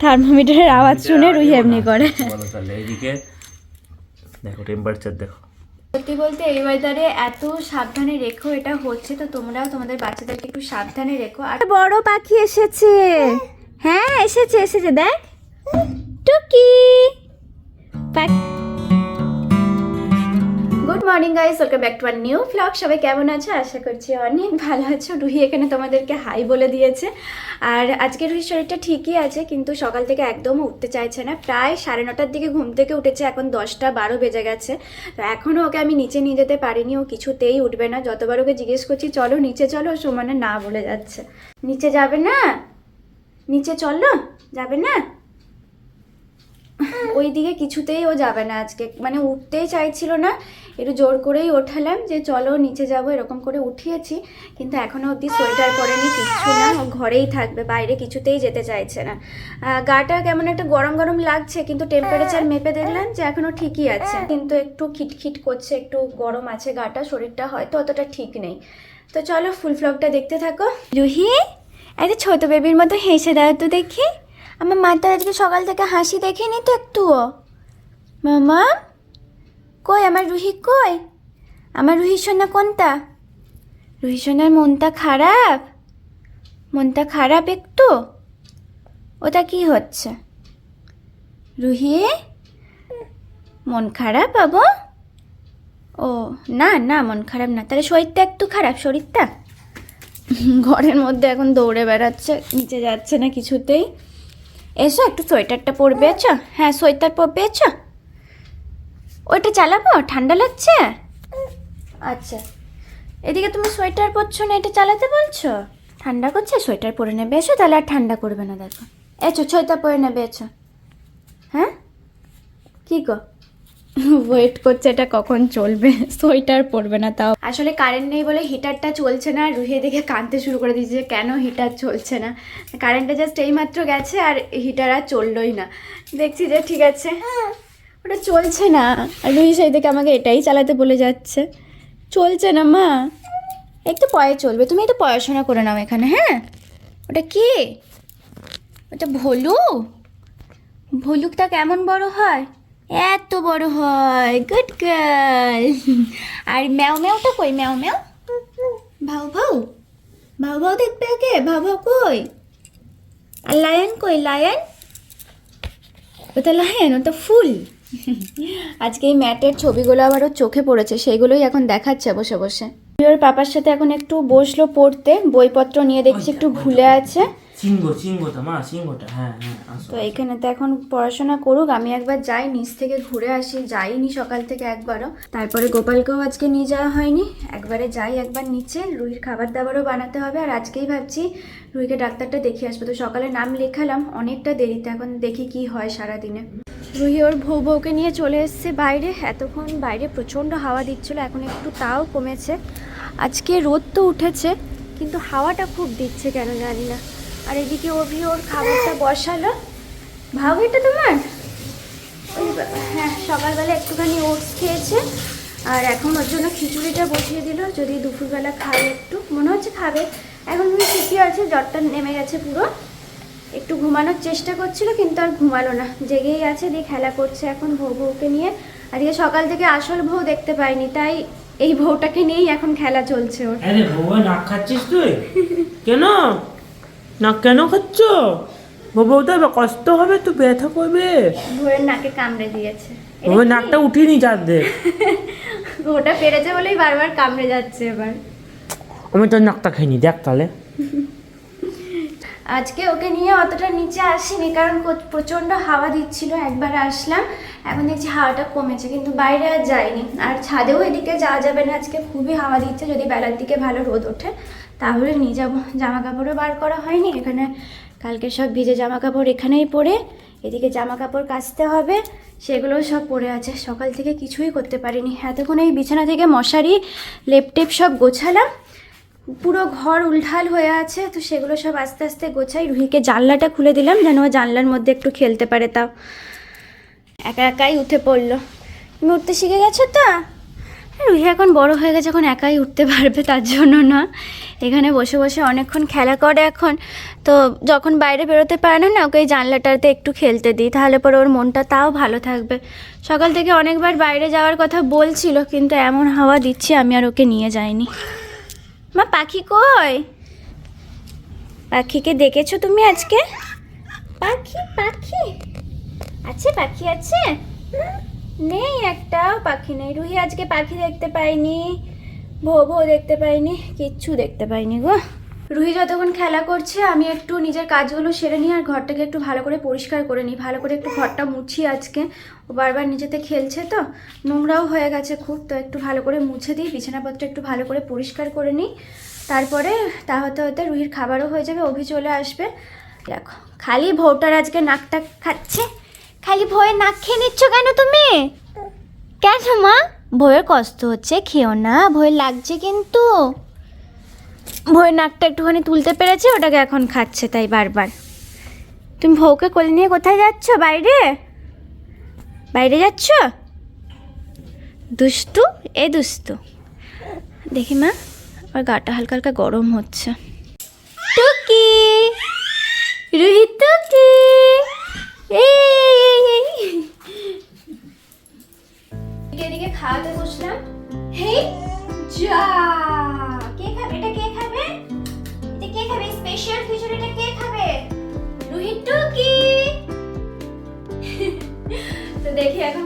থার্মোমিটারের আওয়াজ শুনে রুই এমনি করে। বলো তাহলে এইদিকে দেখো টেম্পারেচার দেখো। সত্যি বলতে এই ওয়েদারে এত সাবধানে রেখো এটা হচ্ছে তো তোমরাও তোমাদের বাচ্চাদেরকে একটু সাবধানে রেখো। আর বড় পাখি এসেছে। হ্যাঁ এসেছে এসেছে দেখ। টুকি। Good morning guys welcome back to our new blog সবাই কেমন আছো? আশা করছি অনেক ভালো আছো। রুহি এখানে তোমাদেরকে হাই বলে দিয়েছে। আর আজকে রুহির শরীরটা ঠিকই আছে, কিন্তু সকাল থেকে একদম উঠতে চাইছে না। প্রায় সাড়ে নটার দিকে ঘুম থেকে উঠেছে, এখন দশটা বারো বেজে গেছে। তো এখনও ওকে আমি নিচে নিয়ে যেতে পারিনি, ও কিছুতেই উঠবে না। যতবার ওকে জিজ্ঞেস করছি, চলো নিচে চলো, ও সমানে না বলে যাচ্ছে। নিচে যাবে না? নিচে চলো, যাবে না? ওই দিকে কিছুতেই ও যাবে না আজকে। মানে উঠতেই চাইছিল না, একটু জোর করেই ওঠালাম যে চলো নিচে যাব, এরকম করে উঠিয়েছি। কিন্তু এখনও অবধি সোয়েটার পরেনি, কিচ্ছু না, ও ঘরেই থাকবে, বাইরে কিছুতেই যেতে চাইছে না। গাটা কেমন একটা গরম গরম লাগছে, কিন্তু টেম্পারেচার মেপে দেখলাম যে এখনও ঠিকই আছে। কিন্তু একটু খিটখিট করছে, একটু গরম আছে গাটা, শরীরটা হয়তো অতটা ঠিক নেই। তো চলো ফুল ফ্লগটা দেখতে থাকো। রুহি একটা ছোট বেবির মতো হেসে দাও তো দেখি। আমার মাথার আজকে সকাল থেকে হাসি দেখেনি তো একটুও। মামা? কই, আমার রুহি কই? আমার রুহি সোনা কোনটা? রুহি সোনার মনটা খারাপ? মনটা খারাপ একটু? ওটা কি হচ্ছে? রুহি? মন খারাপ বাবু? ও, না না, মন খারাপ না। তাহলে শরীরটা একটু খারাপ, শরীরটা? ঘরের মধ্যে এখন দৌড়ে বেড়াচ্ছে, নিচে যাচ্ছে না কিছুতেই। এসো, একটু সোয়েটারটা পরবে আছো হ্যাঁ সোয়েটার পরবে আছো ওইটা চালাবো? ঠান্ডা লাগছে? আচ্ছা। এদিকে তুমি সোয়েটার পরছো না, এটা চালাতে বলছো? ঠান্ডা করছে, সোয়েটার পরে নেবে, এসো, তাহলে আর ঠান্ডা করবে না, দেখো। এসো, সোয়েটার পরে নেবে, এসো। হ্যাঁ? কী গো? ওয়েট করছে, এটা কখন চলবে? সোয়েটার পরবে না, তাও। আসলে কারেন্ট নেই বলে হিটারটা চলছে না রুহিয়ে দেখে কাঁদতে শুরু করে দিয়েছে যে কেন হিটার চলছে না। কারেন্টটা জাস্ট এইমাত্র গেছে, আর হিটার আর চললোই না। দেখছি যে ঠিক আছে। হ্যাঁ ওটা চলছে না। আর রুহি সেই থেকে আমাকে এটাই চালাতে বলে যাচ্ছে। চলছে না, মা। একটু পরে চলবে। তুমি একটু পড়াশোনা করে নাও এখানে হ্যাঁ? ওটা কি? ওটা ভলু? ভলুকটা কেমন বড় হয়? এত বড় হয় গুড গার্ল আর ম্যাও ম্যাওটা কই? ম্যাও ম্যাও? ভাও ভাও ভাও ভাও দেখবে আগে ভাও ভাও কই? আর লায়ন কই? লায়ন? ওটা লায়ন ওটা ফুল। আজকে এই ম্যাটের ছবিগুলো আবারও চোখে পড়েছে সেইগুলোই এখন দেখাচ্ছে বসে বসে। ওর পাপার সাথে এখন একটু বসল পড়তে বইপত্র নিয়ে দেখছি একটু ভুলে আছে। সিংহ সিংহটা মা হ্যাঁ হ্যাঁ তো এখানে তো এখন পড়াশোনা করুক আমি একবার যাই নিচ থেকে ঘুরে আসি যাইনি সকাল থেকে একবারও। তারপরে গোপালকেও আজকে নিয়ে যাওয়া হয়নি একবারে যাই একবার নিচে রুহির খাবার দাবারও বানাতে হবে আর আজকেই ভাবছি রুহিকে ডাক্তারটা দেখিয়ে আসব। তো সকালে নাম লেখালাম অনেকটা দেরিতে এখন দেখি কি হয় সারাদিনে। রুহি ওর বউ বউকে নিয়ে চলে এসছে বাইরে এতক্ষণ বাইরে প্রচণ্ড হাওয়া দিচ্ছিল এখন একটু তাও কমেছে। আজকে রোদ তো উঠেছে কিন্তু হাওয়াটা খুব দিচ্ছে কেন জানি না। আর এদিকে অভি ওর খাবারটা বসালো। ভাব এটা তোমার? ওই হ্যাঁ সকালবেলা একটুখানি ওটস খেয়েছে। আর এখন ওর জন্য খিচুড়িটা বসিয়ে দিল। যদি দুপুরবেলা খাবে একটু, মনে হচ্ছে খাবে। এখন তুমি ঠিকই আছে, জ্বরটা নেমে গেছে পুরো। একটু ঘুমানোর চেষ্টা করছিল, কিন্তু আর ঘুমালো না। জেগেই আছে, দিয়ে খেলা করছে এখন ভৌ বউকে নিয়ে। আর এদিকে সকাল থেকে আসল বউ দেখতে পাইনি, তাই এই বউটাকে নিয়েই এখন খেলা চলছে ওর। আরে বউয়া, নাক খাচ্ছিস তুই? কেন? নাক কেন খাচ্ছ? বউটা কষ্ট হবে তো ব্যথা করবে। বউয়ের নাকে কামড়ে দিয়েছে। কি? নাকটা উঠিয়ে নি চার দে। ওটা পেরেছে বলেই বারবার কামড়ে যাচ্ছে এবার। আমি তোর নাকটা খাইনি দেখ তাহলে। আজকে ওকে নিয়ে অতটা নিচে আসিনি কারণ প্রচণ্ড হাওয়া দিচ্ছিল একবার আসলাম। এখন দেখছি হাওয়াটা কমেছে কিন্তু বাইরে আর যাইনি। আর ছাদেও এদিকে যাওয়া যাবে না আজকে খুবই হাওয়া দিচ্ছে যদি বেলার দিকে ভালো রোদ ওঠে। তাহলে যাব জামা কাপড়ও বার করা হয়নি, এখানে কালকে সব ভিজে জামা কাপড় এখানেই পরে, এদিকে জামা কাপড় কাচতে হবে, সেগুলোও সব পড়ে আছে, সকাল থেকে কিছুই করতে পারিনি। এতক্ষণ এই বিছানা থেকে মশারি লেপটেপ সব গোছালাম, পুরো ঘর উলঢাল হয়ে আছে, তো সেগুলো সব আস্তে আস্তে গোছাই রুহিকে জানলাটা খুলে দিলাম, যেন ও জানলার মধ্যে একটু খেলতে পারে তাও। একা একাই উঠে পড়ল। তুমি উঠতে শিখে গেছো তো? রুহি এখন বড় হয়ে গেছে, এখন একাই উঠতে পারবে, তার জন্য না। এখানে বসে বসে অনেকক্ষণ খেলা করে এখন। তো যখন বাইরে বেরোতে পারে না না ওকে এই জানলাটাতে একটু খেলতে দিই, তাহলে পরে ওর মনটা তাও ভালো থাকবে। সকাল থেকে অনেকবার বাইরে যাওয়ার কথা বলছিল, কিন্তু এমন হাওয়া দিচ্ছি আমি আর ওকে নিয়ে যাইনি। মা, পাখি কই? পাখিকে দেখেছ তুমি আজকে? পাখি পাখি। আছে পাখি আছে? নেই একটাও পাখি নেই। রুহি আজকে পাখি দেখতে পাইনি ভো ভো দেখতে পাইনি, কিচ্ছু দেখতে পাইনি গো। রুহি যতক্ষণ খেলা করছে, আমি একটু নিজের কাজগুলো সেরে নিই আর ঘরটাকে একটু ভালো করে পরিষ্কার করে নিই। ভালো করে একটু ঘরটা মুছি আজকে। ও বারবার নিজেতে খেলছে তো, নোংরাও হয়ে গেছে খুব, তো একটু ভালো করে মুছে দিই, বিছানাপত্র একটু ভালো করে পরিষ্কার করে নিই। তারপরে তা হতে হতে রুহির খাবারও হয়ে যাবে, অভি চলে আসবে। দেখো, খালি ভোটার আজকে নাকটা খাচ্ছে। খালি ভয়ে নাক খেয়ে নিচ্ছ কেন তুমি? কেন মা? ভয়ের কষ্ট হচ্ছে খেও না, ভয় লাগছে কিন্তু। ভয়ের নাকটা একটুখানি তুলতে পেরেছে, ওটাকে এখন খাচ্ছে তাই বারবার। তুমি ভৌকে কোলে নিয়ে কোথায় যাচ্ছ? বাইরে? বাইরে যাচ্ছ? দুষ্টু? এ দুষ্টু। দেখি মা আর গাটা হালকা হালকা গরম হচ্ছে। টুকি! রুহি টুকি! এই! এদিকে খাওয়াতে বসলাম। যা! কে খাবে? এটা কে খাবে? এটা কে খাবে? স্পেশাল কে খাবে? টুকি! তো দেখি এখন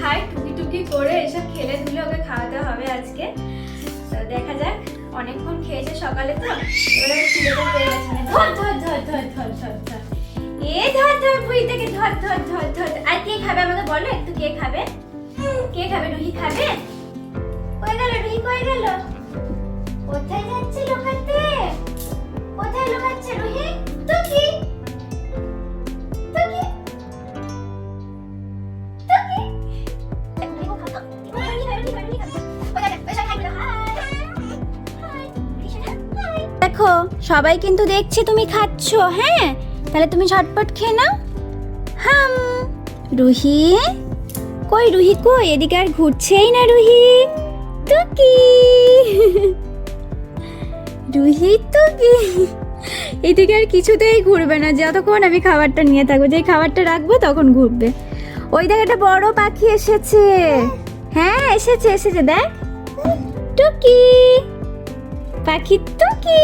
খায়? টুকি টুকি করে এসব খেলে ওকে খাওয়াতে হবে আজকে। তো দেখা যাক, অনেকক্ষণ খেয়েছে সকালে তো। পেয়ে গেছে। ধর ধর ধর ধর ধর ধর ধর। এ ধর ধর থেকে ধর ধর ধর ধর। আর কে খাবে আমাকে বলো? একটু কে খাবে? কে খাবে? রুহি খাবে? কই গেল রুহি, কই গেল? কোথায় যাচ্ছে লোকাতে? কোথায় লোকাচ্ছে রুহি? দেখো, সবাই কিন্তু দেখছে তুমি খাচ্ছ হ্যাঁ? তাহলে তুমি ঝটপট খেয়ে নাও। হাম, রুহি। কই রুহি কই? এদিকে আর ঘুরছেই না রুহি। টুকি। রুহি, টুকি। এদিকে আর কিছুতেই ঘুরবে না। যতক্ষণ আমি খাবারটা নিয়ে থাকব যে খাবারটা রাখব তখন ঘুরবে। ওই দেখ, একটা বড় পাখি এসেছে। হ্যাঁ এসেছে এসেছে, দেখ। টুকি। পাখি টুকি।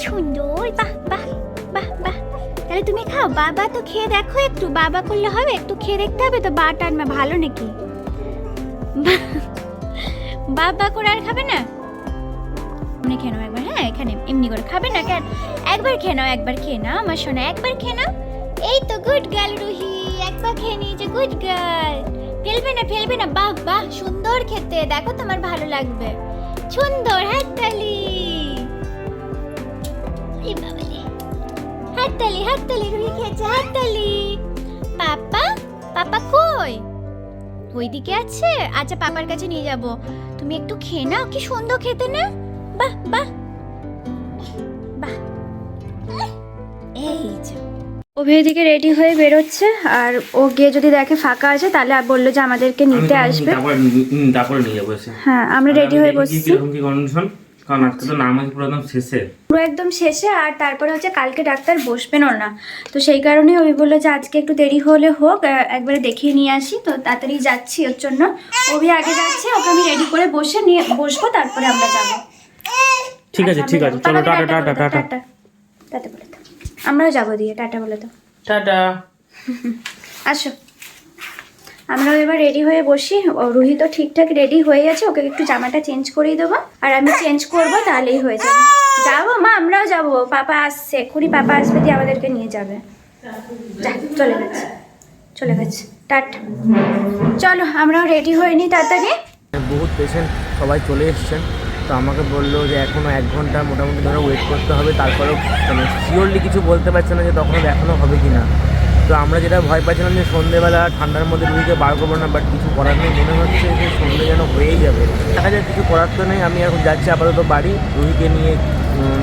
সুন্দর বাহ বাহ বাহ বাহ। তাহলে তুমি খাও। বাবা তো খেয়ে দেখো একটু। বাবা করলে হবে? একটু খেয়ে দেখতে হবে? তো বা টানবে ভালো নাকি? বাবা করে আর খাবে না? এমনি খেয়ে নাও একবার হ্যাঁ? এখানে এমনি করে খাবে না কেন? একবার খেয়ে নাও, একবার খেয়ে নাও। আমার সোনা, একবার খেয়ে নাও। এই তো গুড গার্ল রুহি। একবার খেয়ে নিয়েছে গুড গার্ল ফেলবে না ফেলবে না। বাহ বাহ, সুন্দর খেতে। দেখো তোমার ভালো লাগবে। সুন্দর হ্যাঁ এ হাততালি হাততালি রুহি খেয়েছে হাততালি। পাপা পাপা কই? ওইদিকে আছে? আচ্ছা পাপার কাছে নিয়ে যাব। তুমি একটু খেয়ে নাও কি সুন্দর খেতে না? বাহ বাহ। বাহ। এই যে। ও রেডি হয়ে বেরোচ্ছে আর ও গিয়ে যদি দেখে ফাঁকা আছে তাহলে বলল যে আমাদেরকে নিতে আসবে। তারপরে তারপরে নিয়ে যাব হ্যাঁ আমরা রেডি হয়ে বসছি। কি কন্ডিশন কারণ আজকে তো নাম পুরো একদম শেষে। পুরো একদম শেষে আর তারপরে হচ্ছে কালকে ডাক্তার বসবেনও না। তো সেই কারণে ওই বলল যে আজকে একটু দেরি হলে হোক আহ, একবারে দেখিয়ে নিয়ে আসি। তো তাড়াতাড়ি যাচ্ছি ওর জন্য। অভি আগে যাচ্ছে ওকে আমি রেডি করে বসে নিয়ে বসবো তারপরে আমরা যাব। ঠিক আছে আচ্ছা, ঠিক আছে চলো টাটা টাটা টাটা টাটা বলে দাও। আমরাও যাব দিয়ে টাটা বলে দাও। টাটা। আসো। আমরাও এবার রেডি হয়ে বসি। রুহি তো ঠিকঠাক রেডি হয়ে গেছে, ওকে একটু জামাটা চেঞ্জ করিয়ে দেবো। আর আমি চেঞ্জ করব, তাহলেই হয়ে যাবে। যাব মা, আমরাও যাব। পাপা আসছে, এক্ষুনি পাপা আসবে, দিয়ে আমাদেরকে নিয়ে যাবে। চলে গেছে। চলে গেছে। টাট। চলো, আমরাও রেডি হয়ে নিই তাড়াতাড়ি। বহুত পেশেন্ট সবাই চলে এসছেন। তো আমাকে বলল যে এখনও এক ঘণ্টা মোটামুটি ধরো ওয়েট করতে হবে, তারপরেও মানে শিওরলি কিছু বলতে পারছে না যে তখন এখনও হবে কি না তো আমরা যেটা ভয় পাচ্ছিলাম যে সন্ধেবেলা ঠান্ডার মধ্যে রুহিকে বার করব না বাট কিছু করার নেই। মনে হচ্ছে যে সন্ধে যেন হয়েই যাবে। দেখা যায় কিছু করার তো নেই। আমি এখন যাচ্ছি আপাতত বাড়ি। রুহিকে নিয়ে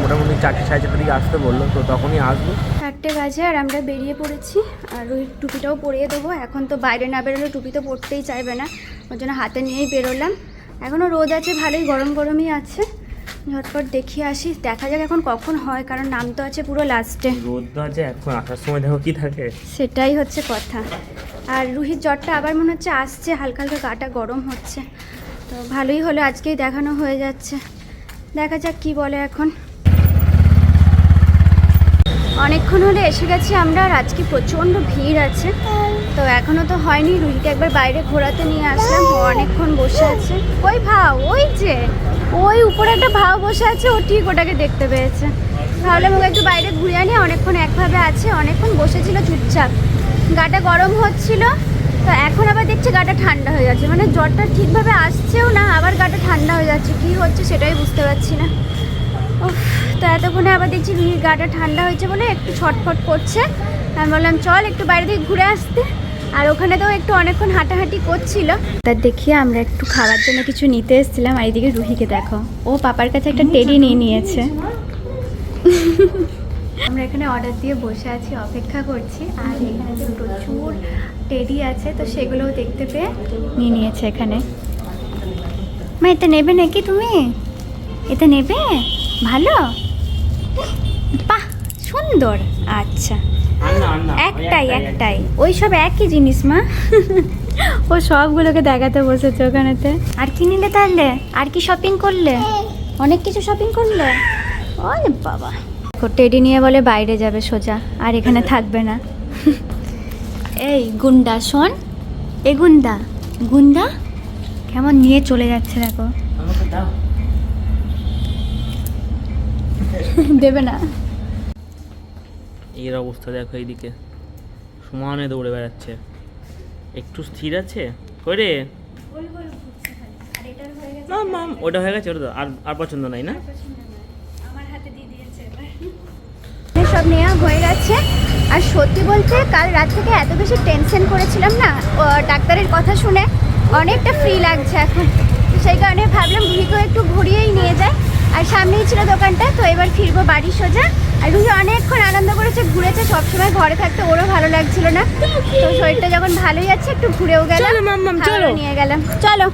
মোটামুটি চারটে সাড়ে চারটে দিকে আসতে বলল, তো তখনই আসব। চারটে বাজে আর আমরা বেরিয়ে পড়েছি। আর ওই টুপিটাও পরিয়ে দেবো। এখন তো বাইরে না বেরোলে টুপি তো পরতেই চাইবে না। ওর জন্য হাতে নিয়েই বেরোলাম। এখনও রোদ আছে, ভালোই গরম গরমই আছে। ঝটপট দেখিয়ে আসি দেখা যাক এখন কখন হয় কারণ নাম তো আছে পুরো লাস্টে রোদ তো আছে এখন আসার সময় দেখো কি থাকে। সেটাই হচ্ছে কথা। আর রুহির জ্বরটা আবার মনে হচ্ছে আসছে হালকা হালকা গাটা গরম হচ্ছে। তো ভালোই হলো আজকেই দেখানো হয়ে যাচ্ছে। দেখা যাক কি বলে এখন। অনেকক্ষণ হলে এসে গেছি আমরা আর আজকে প্রচণ্ড ভিড় আছে। তো এখনও তো হয়নি রুহিকে একবার বাইরে ঘোরাতে নিয়ে আসলাম। অনেকক্ষণ বসে আছে। ওই ভাও ওই যে। ওই উপরে একটা ভাও বসে আছে, ও ঠিক ওটাকে দেখতে পেয়েছে। ভাবলাম ওকে একটু বাইরে ঘুরে আনি, অনেকক্ষণ একভাবে আছে, অনেকক্ষণ বসেছিল চুপচাপ। গাটা গরম হচ্ছিল, তো এখন আবার দেখছি গাটা ঠান্ডা হয়ে যাচ্ছে। মানে জ্বরটা ঠিকভাবে আসছেও না, আবার গাটা ঠান্ডা হয়ে যাচ্ছে। কি হচ্ছে সেটাই বুঝতে পারছি না। তো এতক্ষণে আবার দেখছি গাটা ঠান্ডা হয়েছে বলে একটু ছটফট করছে। আমি বললাম, চল একটু বাইরে থেকে ঘুরে আসতে। আর ওখানে তো একটু অনেকক্ষণ হাঁটাহাঁটি করছিল। তার দেখিয়ে আমরা একটু খাওয়ার জন্য কিছু নিতে এসেছিলাম, আর এইদিকে রুহিকে দেখো। ও পাপার কাছে একটা টেডি নিয়ে নিয়েছে। আমরা এখানে অর্ডার দিয়ে বসে আছি, অপেক্ষা করছি, আর এখানে যে প্রচুর টেডি আছে, তো সেগুলোও দেখতে পেয়ে নিয়ে নিয়েছে এখানে। মা, এটা নেবে নাকি তুমি? এটা নেবে? ভালো? বাহ, সুন্দর। আচ্ছা। একটাই একটাই ওই সব একই জিনিস মা। ও সবগুলোকে দেখাতে বসেছে ওখানেতে। আর কি নিলে তাহলে? আর কি শপিং করলে? অনেক কিছু শপিং করলে? ওরে বাবা। টেডি নিয়ে বলে বাইরে যাবে সোজা আর এখানে থাকবে না। এই গুন্ডা শোন। এ গুন্ডা গুন্ডা। কেমন নিয়ে চলে যাচ্ছে দেখো। দেবে না। এর অবস্থা দেখো এইদিকে। সমানে দৌড়ে বেড়াচ্ছে। একটু স্থির আছে? করে না মাম ওটা হয়ে গেছে, ওটা আর আর পছন্দ নাই না? সব নেওয়া হয়ে গেছে। আর সত্যি বলতে, কাল রাত থেকে এত বেশি টেনশন করেছিলাম না ডাক্তারের কথা শুনে অনেকটা ফ্রি লাগছে এখন। সেই কারণে ভাবলাম রুহিকেও একটু ঘুরিয়েই নিয়ে যায়। আর সামনেই ছিল দোকানটা তো এবার ফিরবো বাড়ি সোজা। আর রুহি অনেকক্ষণ আনন্দ করেছে ঘুরেছে সবসময় ঘরে থাকতে ওরও ভালো লাগছিল না। তো শরীরটা যখন ভালোই আছে একটু ঘুরেও গেলাম চলো, মাম্মাম, খাবারও চলো। নিয়ে গেলাম। চলো।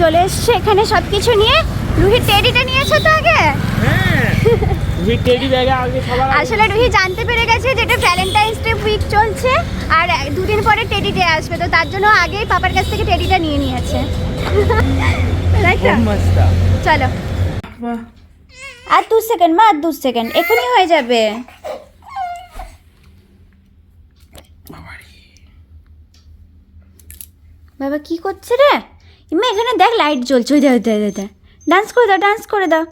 চলে এসছে এখানে সব কিছু নিয়ে। রুহির টেডিটা নিয়েছো তো আগে? হ্যাঁ। আগে আসলে রুহি জানতে পেরে গেছে যেটা ভ্যালেন্টাইন্স ডে উইক চলছে আর দুদিন পরে টেডি ডে আসবে তো তার জন্য আগেই পাপার কাছ থেকে টেডিটা নিয়ে নিয়েছে। চলো। বাহ আর দু সেকেন্ড মা আর দু সেকেন্ড এখনই হয়ে যাবে। বাবা কি করছে রে? ইমা এখানে দেখ লাইট জ্বলছে। ওই দে দে দে দে। ডান্স করে দাও ডান্স করে দাও।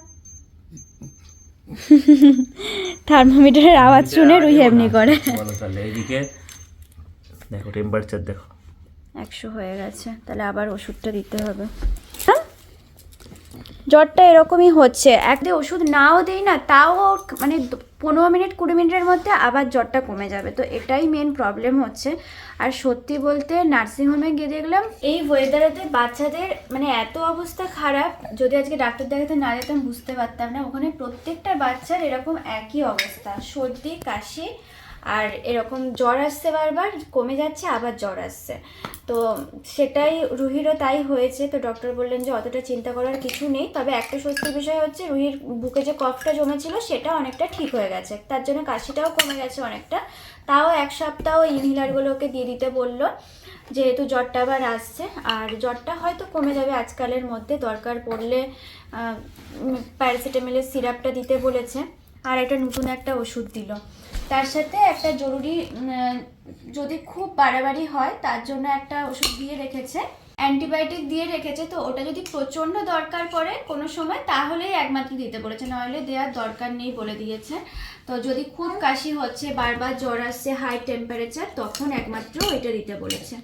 থার্মোমিটারের আওয়াজ শুনে রুহি এমনি করে। এইদিকে দেখো টেম্পারেচার দেখো। একশো হয়ে গেছে। তাহলে আবার ওষুধটা দিতে হবে? জ্বরটা এরকমই হচ্ছে। একদিন ওষুধ নাও দেই না, তাও মানে পনেরো মিনিট, কুড়ি মিনিটের মধ্যে আবার জ্বরটা কমে যাবে। তো এটাই মেন প্রবলেম হচ্ছে। আর সত্যি বলতে নার্সিংহোমে গিয়ে দেখলাম, এই ওয়েদারেতে বাচ্চাদের মানে এত অবস্থা খারাপ, যদি আজকে ডাক্তার দেখাতে না যেতাম বুঝতে পারতাম না। ওখানে প্রত্যেকটা বাচ্চার এরকম একই অবস্থা, সর্দি, কাশি আর এরকম জ্বর আসছে বারবার, কমে যাচ্ছে, আবার জ্বর আসছে। তো সেটাই রুহিরও তাই হয়েছে। তো ডক্টর বললেন যে, অতটা চিন্তা করার কিছু নেই। তবে একটা স্বস্তির বিষয় হচ্ছে, রুহির বুকে যে কফটা জমেছিল, সেটা অনেকটা ঠিক হয়ে গেছে। তার জন্য কাশিটাও কমে গেছে অনেকটা। তাও এক সপ্তাহ ইনহেলারগুলোকে দিয়ে দিতে বলল যেহেতু জ্বরটা আবার আসছে। আর জ্বরটা হয়তো কমে যাবে আজকালের মধ্যে। দরকার পড়লে প্যারাসিটামলের সিরাপটা দিতে বলেছে। আর একটা নতুন একটা ওষুধ দিল। তার সাথে একটা জরুরি যদি খুব বাড়াবাড়ি হয়, তার জন্য একটা ওষুধ দিয়ে রেখেছে। অ্যান্টিবায়োটিক দিয়ে রেখেছে, তো ওটা যদি প্রচণ্ড দরকার পড়ে কোনো সময়, তাহলেই একমাত্র দিতে বলেছে। নাহলে দেওয়ার দরকার নেই বলে দিয়েছে। তো যদি খুব কাশি হচ্ছে, বারবার জ্বর আসছে হাই টেম্পারেচার তখন একমাত্র ওইটা দিতে বলেছে।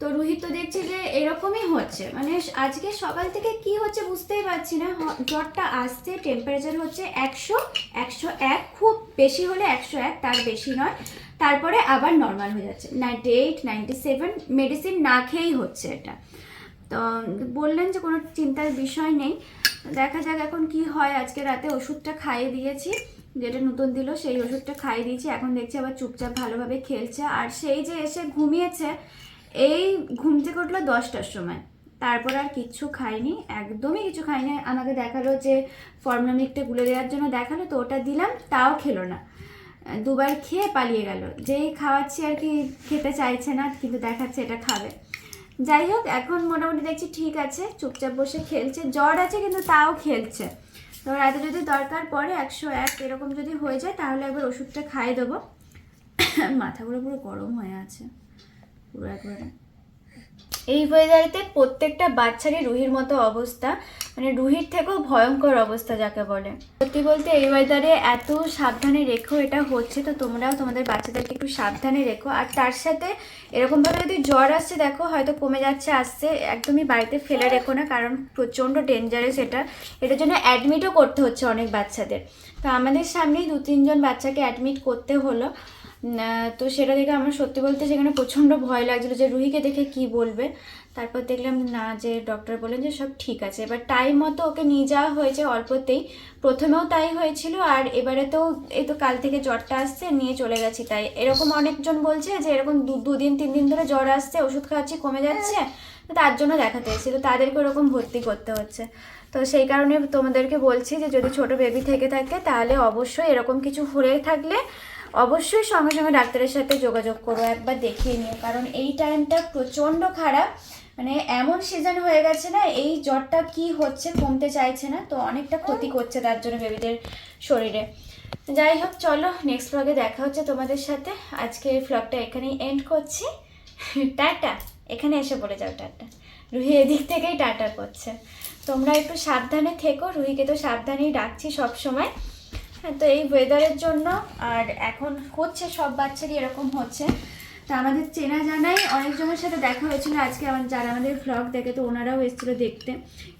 তো রোহিত তো দেখছি যে এরকমই হচ্ছে। মানে আজকে সকাল থেকে কি হচ্ছে বুঝতেই পারছি না। জ্বরটা আসছে টেম্পারেচার হচ্ছে একশো একশো এক, খুব বেশি হলে একশো এক, তার বেশি নয়। তারপরে আবার নর্মাল হয়ে যাচ্ছে। Ninety eight ninety seven medicine না খেয়েই হচ্ছে এটা। তো বললেন যে কোনো চিন্তার বিষয় নেই। দেখা যাক এখন কি হয়। আজকে রাতে ওষুধটা খাইয়ে দিয়েছি। যেটা নতুন দিল, সেই ওষুধটা খাইয়ে দিয়েছি। এখন দেখছি আবার চুপচাপ ভালোভাবে খেলছে। আর সেই যে এসে ঘুমিয়েছে, এই ঘুম থেকে উঠল দশটার সময়। তারপর আর কিচ্ছু খাইনি, একদমই কিছু খাইনি। আমাকে দেখাল যে ফর্মুলামিকটা গুলে দেওয়ার জন্য দেখাল, তো ওটা দিলাম, তাও খেলো না। দুবার খেয়ে পালিয়ে গেল। যেই খাওয়াচ্ছি আর কি, খেতে চাইছে না, কিন্তু দেখাচ্ছে এটা খাবে। যাই হোক, এখন মোটামুটি দেখছি ঠিক আছে, চুপচাপ বসে খেলছে। জ্বর আছে, কিন্তু তাও খেলছে। তো রাতে যদি দরকার পড়ে, একশো এক এরকম যদি হয়ে যায়, তাহলে একবার ওষুধটা খাইয়ে দেবো। মাথাগুলো পুরো গরম হয়ে আছে। পুরো একবারে এই ওয়েদারেতে প্রত্যেকটা বাচ্চারই রুহির মতো অবস্থা। মানে রুহির থেকেও ভয়ঙ্কর অবস্থা যাকে বলে। সত্যি বলতে এই ওয়েদারে এত সাবধানে রেখো, এটা হচ্ছে, তো তোমরাও তোমাদের বাচ্চাদেরকে একটু সাবধানে রেখো। আর তার সাথে এরকমভাবে যদি জ্বর আসছে, দেখো, হয়তো কমে যাচ্ছে, আসছে, একদমই বাড়িতে ফেলে রেখো না, কারণ প্রচণ্ড ডেঞ্জারাস এটা। এটার জন্য অ্যাডমিটও করতে হচ্ছে অনেক বাচ্চাদের। তো আমাদের সামনেই দু তিনজন বাচ্চাকে অ্যাডমিট করতে হলো। তো সেটা দেখে আমার সত্যি বলতে সেখানে প্রচণ্ড ভয় লাগছিল যে রুহিকে দেখে কি বলবে। তারপর দেখলাম, না, যে ডক্টর বললেন যে সব ঠিক আছে। এবার টাইম মতো ওকে নিয়ে যাওয়া হয়েছে অল্পতেই। প্রথমেও তাই হয়েছিল, আর এবারে তো এই তো কাল থেকে জ্বরটা আসছে, নিয়ে চলে গেছি তাই। এরকম অনেকজন বলছে যে এরকম দু, দুদিন, তিন দিন ধরে জ্বর আসছে, ওষুধ খাওয়াচ্ছি, কমে যাচ্ছে। তার জন্য দেখাতে এসেছিল তাদেরকে ওরকম ভর্তি করতে হচ্ছে। তো সেই কারণে তোমাদেরকে বলছি যে যদি ছোট বেবি থেকে থাকে, তাহলে অবশ্যই এরকম কিছু হয়ে থাকলে অবশ্যই সঙ্গে সঙ্গে ডাক্তারের সাথে যোগাযোগ করো, একবার দেখিয়ে নিও। কারণ এই টাইমটা প্রচণ্ড খারাপ। মানে এমন সিজন হয়ে গেছে না, এই জ্বরটা কি হচ্ছে কমতে চাইছে না, তো অনেকটা ক্ষতি করছে তার জন্য বেবিদের শরীরে। যাই হোক, চলো নেক্সট ব্লগে দেখা হচ্ছে তোমাদের সাথে। আজকে এই ব্লগটা এখানেই এন্ড করছি। টাটা! এখানে এসে পড়ে যাও, টাটা। রুহি এদিক থেকেই টাটা করছে। তোমরা একটু সাবধানে থেকো, রুহিকে তো সাবধানেই ডাকছি সব সময় হ্যাঁ তো এই ওয়েদারের জন্য আর এখন হচ্ছে সব বাচ্চারই এরকম হচ্ছে। তো আমাদের চেনা জানাই, অনেকজনের সাথে দেখা হয়েছিল আজকে আমার যারা আমাদের ভ্লগ দেখে, তো ওনারাও এসেছিল দেখতে।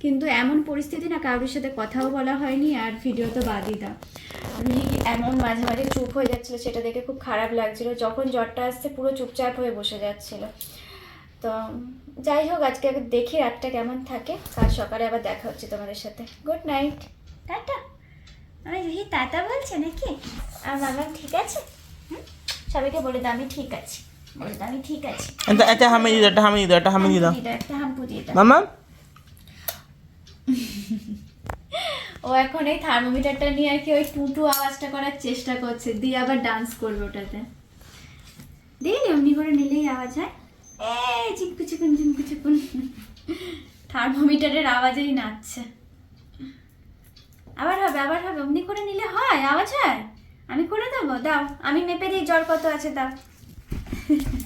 কিন্তু এমন পরিস্থিতি না, কারোর সাথে কথাও বলা হয়নি আর ভিডিও তো বাদই দাও। রুহি এমন মাঝে মাঝে চুপ হয়ে যাচ্ছিল, সেটা দেখে খুব খারাপ লাগছিল। যখন জ্বরটা আসছে, পুরো চুপচাপ হয়ে বসে যাচ্ছিল। তো যাই হোক, আজকে দেখি রাতটা কেমন থাকে। কাল সকালে আবার দেখা হচ্ছে তোমাদের সাথে। গুড নাইট টাটা আমি রুহি টাটা বলছে নাকি? আর মামা ঠিক আছে? হুম? সবাইকে বলে দাও আমি ঠিক আছি। বলে দাও আমি ঠিক আছি। এটা এটা হামি দিদা এটা হামি দিদা এটা হামি দিদা দাও, একটা হাম্পু দিয়ে দাও। মামা? ও এখন এই থার্মোমিটারটা নিয়ে আর কি ওই টুটু আওয়াজটা করার চেষ্টা করছে। দিয়ে আবার ডান্স করবে ওটাতে। দিয়ে এমনি করে নিলেই আওয়াজ হয়। এ চিকু চিকুন চিকু চিকুন থার্মোমিটারের আওয়াজেই নাচছে। আবার হবে আবার হবে, অমনি করে নিলে হয় আওয়াজ হয় আমি করে দেবো, দাও, আমি মেপে দিই জ্বর কত আছে, দাও।